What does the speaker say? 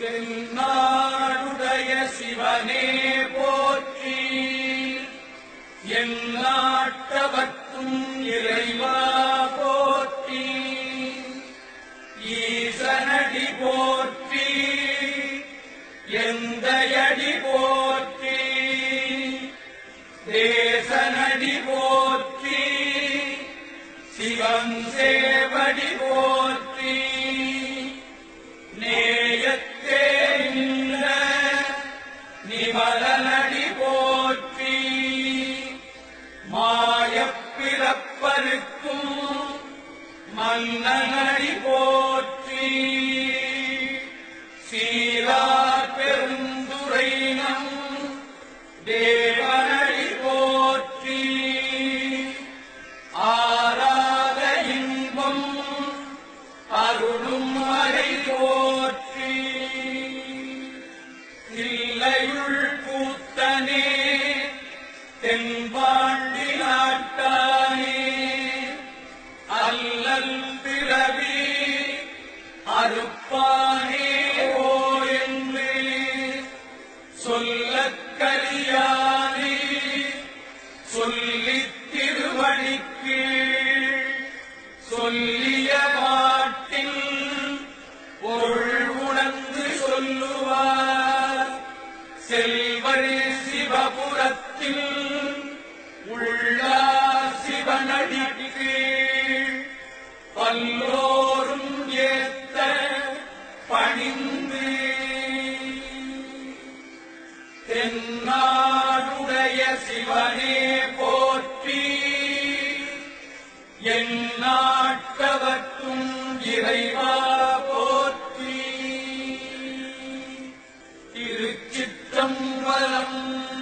தென்னாடுடைய சிவனே போற்றி. என் இறைவா போற்றி. ஈசனடி போற்றி. எந்தையடி போற்றி. தேசனடி போற்றி. சிவம் சேவ சீரார் பெருந்துரைனம் தேவனடி போற்றி. ஆராத இன்பம் அருளும் மறை போற்றி. தில்லையுள் கூத்தனே தென்பாண்டி நாட்டானே அல்லல் பிறவி அறுப்பானே. சொல்லக் கரியானே சொல்லி திருவடிக்கு சொல்லிய பாட்டில் பொருள் உணர்ந்து சொல்லுவார். செல்வர் சிவபுரத்தில் உள்ள أعلم